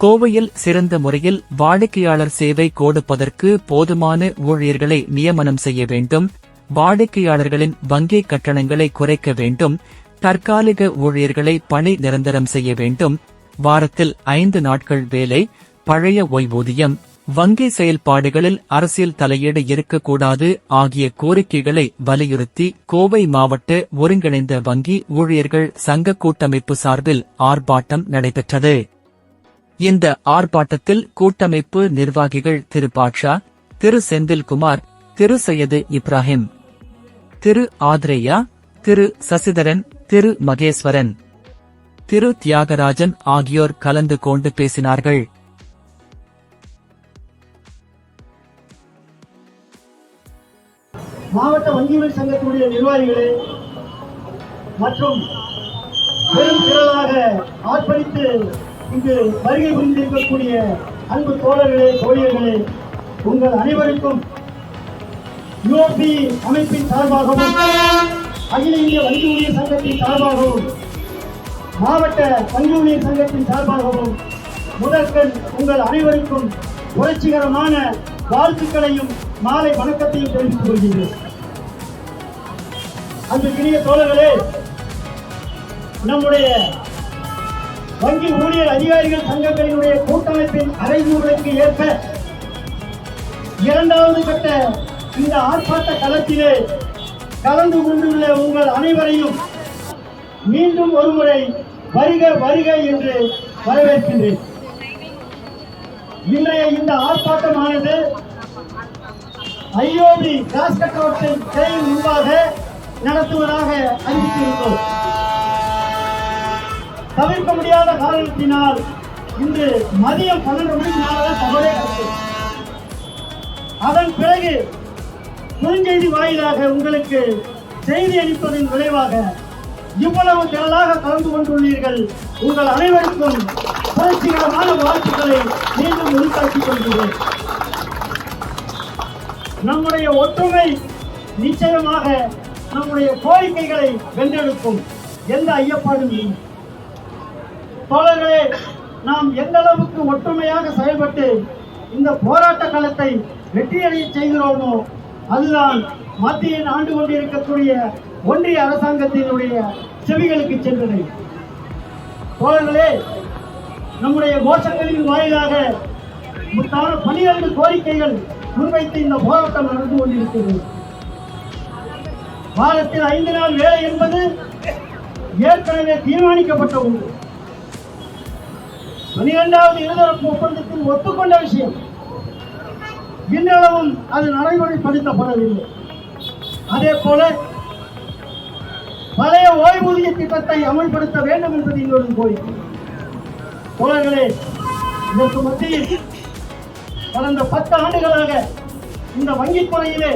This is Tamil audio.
கோவையில் சிறந்த முறையில் வாடிக்கையாளர் சேவை கொடுப்பதற்கு போதுமான ஊழியர்களை நியமனம் செய்ய வேண்டும். வாடிக்கையாளர்களின் வங்கி கட்டணங்களை குறைக்க வேண்டும். தற்காலிக ஊழியர்களை பணி நிரந்தரம் செய்ய வேண்டும். வாரத்தில் ஐந்து நாட்கள் வேலை பழைய ஓய்வூதியம் வங்கி செயல்பாடுகளில் அரசியல் தலையீடு இருக்கக்கூடாது ஆகிய கோரிக்கைகளை வலியுறுத்தி கோவை மாவட்ட ஒருங்கிணைந்த வங்கி ஊழியர்கள் சங்க கூட்டமைப்பு சார்பில் ஆர்ப்பாட்டம் நடைபெற்றது. இந்த ஆர்ப்பாட்டத்தில் கூட்டமைப்பு நிர்வாகிகள் திரு பாட்ஷா திரு செந்தில்குமார் திரு சையது இப்ராஹிம் திரு ஆத்ரேயா திரு சசிதரன் திரு மகேஸ்வரன் திரு தியாகராஜன் ஆகியோர் கலந்து கொண்டு பேசினார்கள். மாவட்ட வங்கிகள் சங்கத்துடைய நிர்வாகிகளே மற்றும் பெரும் திரளாக ஆர்ப்பரித்து இங்கு வருகை புரிந்திருக்கக்கூடிய அன்பு தோழர்களே தோழியர்களே உங்கள் அனைவருக்கும் யூபி அமைப்பின் சார்பாகவும் அகில இந்திய வங்கி ஊழியர் சங்கத்தின் சார்பாகவும் மாவட்ட வங்கி ஊழியர் சங்கத்தின் சார்பாகவும் முதற்கண் உங்கள் அனைவருக்கும் புரட்சிகரமான வாழ்த்துக்களையும் மாலை வணக்கத்தையும் தெரிவித்துக் கொள்கிறேன் அன்புக்கினிய தோழர்களே நம்முடைய வங்கி ஊழியர் அதிகாரிகள் சங்கங்களினுடைய கூட்டமைப்பின் அறைகூறுகளுக்கு ஏற்ப இரண்டாவது கட்ட இந்த ஆர்ப்பாட்ட களத்திலே கலந்து கொண்டுள்ள உங்கள் அனைவரையும் மீண்டும் ஒருமுறை வருக வருக என்று வரவேற்கின்றேன். இன்றைய இந்த ஆர்ப்பாட்டமானது ஐயோபி காசு கட்டவற்றின் செயல் முன்பாக நடத்துவதாக அறிவித்திருந்தோம் தவிர்க்க முடியாத காரணத்தினால் இன்று மதியம் பன்னெண்டு மணிக்கு மேலதான் அதன் பிறகு குறுஞ்செய்தி வாயிலாக உங்களுக்கு செய்தி அளிப்பதன் விளைவாக இவ்வளவு திரளாக கலந்து கொண்டுள்ளீர்கள். உங்கள் அனைவருக்கும் புரட்சிகரமான வாழ்த்துக்களை மீண்டும் உருவாக்கிக் கொள்கிறேன். நம்முடைய ஒற்றுமை நிச்சயமாக நம்முடைய கோரிக்கைகளை வென்றெடுக்கும். எந்த ஐயப்பாடும் இல்லை. தோழர்களே நாம் எந்த அளவுக்கு ஒற்றுமையாக செயல்பட்டு இந்த போராட்ட களத்தை வெற்றியடைய செய்கிறோமோ அதுதான் மத்தியில் ஆண்டு கொண்டிருக்கக்கூடிய ஒன்றிய அரசாங்கத்தினுடைய செவிகளுக்கு சென்றது. தோழர்களே நம்முடைய கோஷங்களின் வாயிலாக முத்தான பனிரெண்டு கோரிக்கைகள் முன்வைத்து இந்த போராட்டம் நடந்து கொண்டிருக்கிறது. வாரத்தில் ஐந்து நாள் வேலை என்பது ஏற்கனவே தீர்மானிக்கப்பட்ட ஒன்று. பனிரெண்டாவது இருதரப்பு ஒப்பந்தத்தில் ஒத்துக்கொண்ட விஷயம் இன்னளவும் அது நடைமுறைப்படுத்தப்படவில்லை. அதே போல பழைய ஓய்வூதிய திட்டத்தை அமல்படுத்த வேண்டும் என்பது இன்னொரு கோரிக்கை. தோழர்களே இதற்கு மத்தியில் கடந்த பத்து ஆண்டுகளாக இந்த வங்கித் துறையிலே